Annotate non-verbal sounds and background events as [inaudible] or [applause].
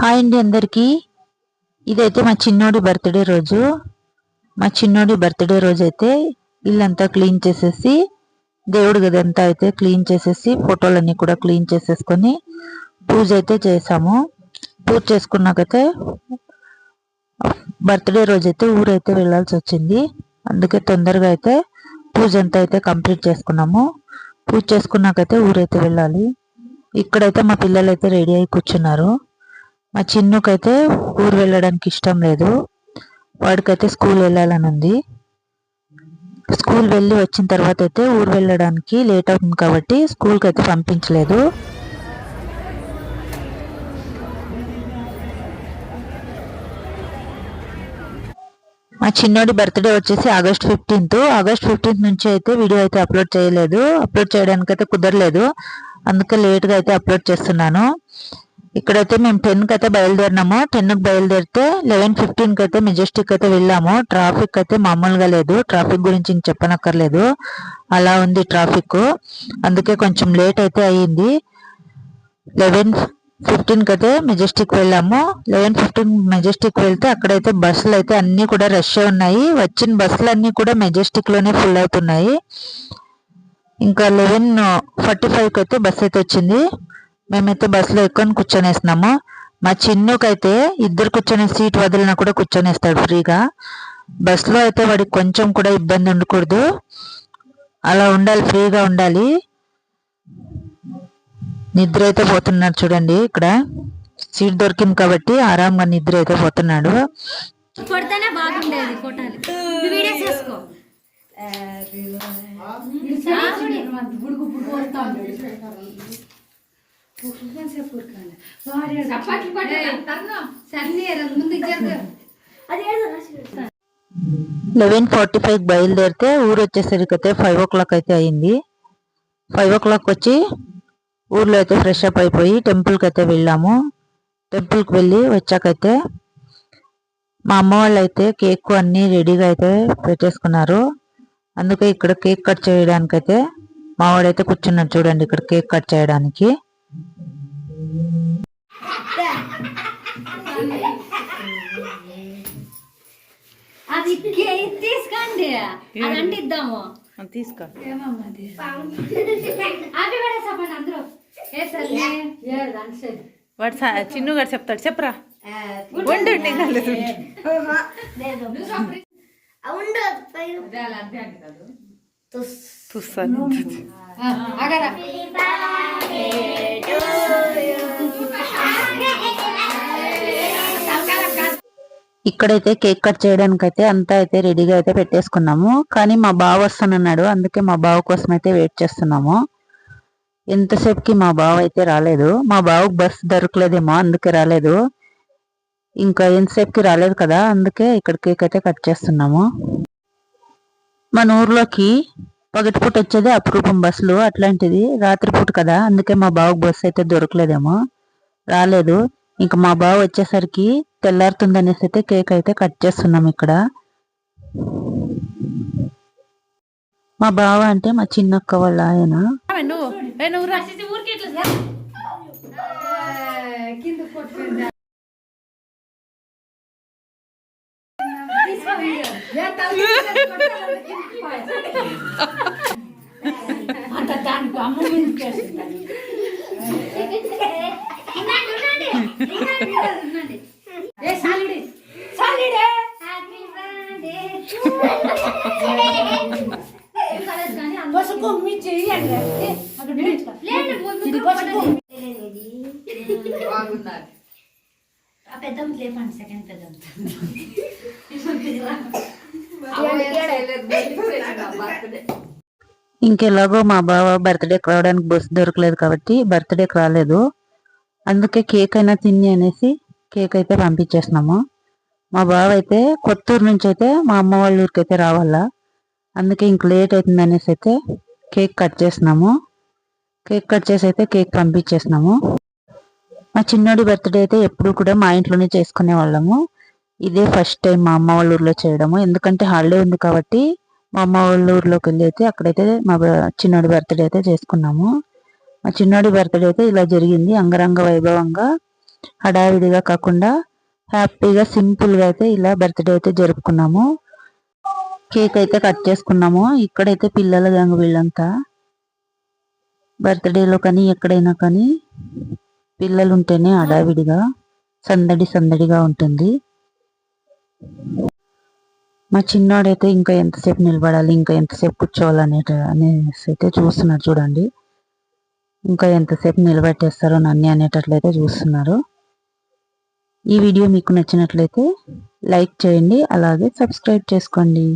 Hi అండి అందరికీ. ఇదైతే మా చిన్నోడి బర్త్డే రోజు. మా చిన్నోడి బర్త్డే రోజు అయితే ఇల్లంతా క్లీన్ చేసేసి దేవుడి గదంతా అయితే క్లీన్ చేసేసి ఫోటోలన్నీ కూడా క్లీన్ చేసేసుకొని పూజ అయితే చేసాము. పూజ చేసుకున్నాకైతే బర్త్డే రోజు అయితే ఊరైతే వెళ్ళాల్సి వచ్చింది. అందుకే తొందరగా అయితే పూజ అంతా అయితే కంప్లీట్ చేసుకున్నాము. పూజ చేసుకున్నాకైతే ఊరైతే వెళ్ళాలి. ఇక్కడైతే మా పిల్లలు అయితే రెడీ అయి కూర్చున్నారు. మా చిన్నుకైతే ఊరు వెళ్ళడానికి ఇష్టం లేదు. వాడికైతే స్కూల్ వెళ్ళాలని ఉంది. స్కూల్ వెళ్ళి వచ్చిన తర్వాత అయితే ఊరు వెళ్ళడానికి లేట్ అవుతుంది కాబట్టి స్కూల్కి అయితే పంపించలేదు. మా చిన్నోడి బర్త్డే వచ్చేసి ఆగస్ట్ ఫిఫ్టీన్త్. ఆగస్ట్ ఫిఫ్టీన్త్ నుంచి అయితే వీడియో అయితే అప్లోడ్ చేయలేదు. అప్లోడ్ చేయడానికి అయితే కుదరలేదు. అందుకే లేట్గా అయితే అప్లోడ్ చేస్తున్నాను. ఇక్కడైతే మేము టెన్కి అయితే బయలుదేరినాము. టెన్కి బయలుదేరితే లెవెన్ ఫిఫ్టీన్కి అయితే మెజెస్టిక్ అయితే వెళ్ళాము. ట్రాఫిక్ అయితే మామూలుగా లేదు. ట్రాఫిక్ గురించి ఇంక చెప్పనక్కర్లేదు. అలా ఉంది ట్రాఫిక్ అందుకే కొంచెం లేట్ అయితే అయ్యింది. లెవెన్ ఫిఫ్టీన్కి అయితే మెజెస్టిక్ వెళ్ళాము. లెవెన్ ఫిఫ్టీన్ మెజెస్టిక్ వెళ్తే అక్కడైతే బస్సులు అయితే అన్నీ కూడా రష్ ఉన్నాయి. వచ్చిన బస్సులు అన్నీ కూడా మెజెస్టిక్లోనే ఫుల్ అవుతున్నాయి. ఇంకా లెవెన్ ఫార్టీ ఫైవ్కి అయితే బస్ అయితే వచ్చింది. మేమైతే బస్సులో ఎక్కువ కూర్చొనేస్తున్నాము మా చిన్నుకైతే ఇద్దరు కూర్చొని సీట్ వదిలినా కూడా కూర్చొనేస్తాడు ఫ్రీగా. బస్సులో అయితే వాడికి కొంచెం కూడా ఇబ్బంది ఉండకూడదు. అలా ఉండాలి ఫ్రీగా ఉండాలి. నిద్ర అయితే పోతున్నాడు చూడండి ఇక్కడ. సీట్ దొరికింది కాబట్టి ఆరాంగా నిద్ర అయితే పోతున్నాడు. కొడితేనే? బాగుండేది ఫోటోలు. వీడియోస్ చేసుకో లెవెన్ ఫార్టీ ఫైవ్ బయలుదేరితే ఊరు వచ్చేసరికి అయితే ఫైవ్ ఓ క్లాక్ అయితే అయింది. ఫైవ్ ఓ క్లాక్ వచ్చి ఊర్లో అయితే ఫ్రెష్ అప్ అయిపోయి టెంపుల్కి అయితే వెళ్ళాము. టెంపుల్కి వెళ్ళి వచ్చాకైతే మా అమ్మ వాళ్ళు అయితే కేక్ అన్నీ రెడీగా అయితే పెట్టేసుకున్నారు. అందుకే ఇక్కడ కేక్ కట్ చేయడానికైతే మా వాడైతే కూర్చున్నాడు చూడండి ఇక్కడ కేక్ కట్ చేయడానికి. అది తీసుకోండి. అది అంటిద్దాము. తీసుకో. వాడు చిన్ను గారు చెప్తాడు చెప్పరా? ఉండండి అగరా ఇక్కడైతే కేక్ కట్ చేయడానికి అయితే అంతా అయితే రెడీగా అయితే పెట్టేసుకున్నాము. కానీ మా బావ వస్తానన్నాడు. అందుకే మా బావ కోసం అయితే వెయిట్ చేస్తున్నాము. ఎంతసేపుకి మా బావ అయితే రాలేదు. మా బావకు బస్ దొరకలేదేమో అందుకే రాలేదు. ఇంకా ఎంతసేపుకి రాలేదు కదా అందుకే ఇక్కడ కేక్ అయితే కట్ చేస్తున్నాము. మన ఊర్లోకి పగటిపూట వచ్చేది అపురూపం బస్సులు అట్లాంటిది. రాత్రిపూట కదా. అందుకే మా బావకు బస్సు అయితే దొరకలేదేమో. రాలేదు. ఇంకా మా బావ వచ్చేసరికి తెల్లారుతుందనేసి అయితే కేక్ అయితే కట్ చేస్తున్నాం ఇక్కడ. మా బావ అంటే మా చిన్నక్క వాళ్ళ ఆయన. ఆమె నువ్వు ఏ నువ్వు రా ఊరికి ఇట్లా కింద కొట్టుకుంటా ఏ సాలిడి సాలిడే హ్యాపీ బర్త్డే పసుపు మీ చెయ్యండి అక్కడ లేదు ముందు పసుపు పెద్దం లేపండి సెకండ్ పెద్దం [laughs] [laughs] ఇంకెలాగో మా బావ బర్త్డేకి రావడానికి బస్సు దొరకలేదు కాబట్టి బర్త్డేకి రాలేదు. అందుకే కేక్ అయినా తిని అనేసి కేక్ అయితే పంపించేస్తున్నాము మా బావ అయితే కొత్తూరు నుంచి అయితే మా అమ్మ వాళ్ళ ఊరికి అయితే రావాలా. అందుకే ఇంక లేట్ అవుతుంది అనేసి అయితే కేక్ కట్ చేస్తున్నాము కేక్ కట్ చేసి అయితే కేక్ పంపించేస్తున్నాము మా చిన్నోడి బర్త్డే అయితే ఎప్పుడు కూడా మా ఇంట్లోనే చేసుకునే వాళ్ళము. ఇదే ఫస్ట్ టైం మా అమ్మ వాళ్ళ ఊర్లో చేయడము. ఎందుకంటే హాలిడే ఉంది కాబట్టి మా అమ్మ వాళ్ళ ఊర్లోకి వెళ్ళి అయితే అక్కడైతే మా చిన్నోడి బర్త్డే అయితే చేసుకున్నాము. మా చిన్నోడి బర్త్డే అయితే ఇలా జరిగింది. అంగరంగ వైభవంగా హడావిడిగా కాకుండా హ్యాపీగా సింపుల్గా అయితే ఇలా బర్త్డే అయితే జరుపుకున్నాము. కేక్ అయితే కట్ చేసుకున్నాము. ఇక్కడైతే పిల్లల గ్యాంగ్ వీళ్ళంతా. బర్త్డేలో కానీ ఎక్కడైనా కానీ పిల్లలు ఉంటేనే హడావిడిగా సందడి సందడిగా ఉంటుంది. మా చిన్నోడైతే ఇంకా ఎంతసేపు నిలబడాలి ఇంకా ఎంతసేపు కూర్చోవాలి అనేట అనేసి అయితే చూస్తున్నారు చూడండి. ఇంకా ఎంతసేపు నిలబెట్టేస్తారో నన్ను అనేటట్లయితే చూస్తున్నారు. ఈ వీడియో మీకు నచ్చినట్లయితే లైక్ చేయండి అలాగే సబ్స్క్రైబ్ చేసుకోండి.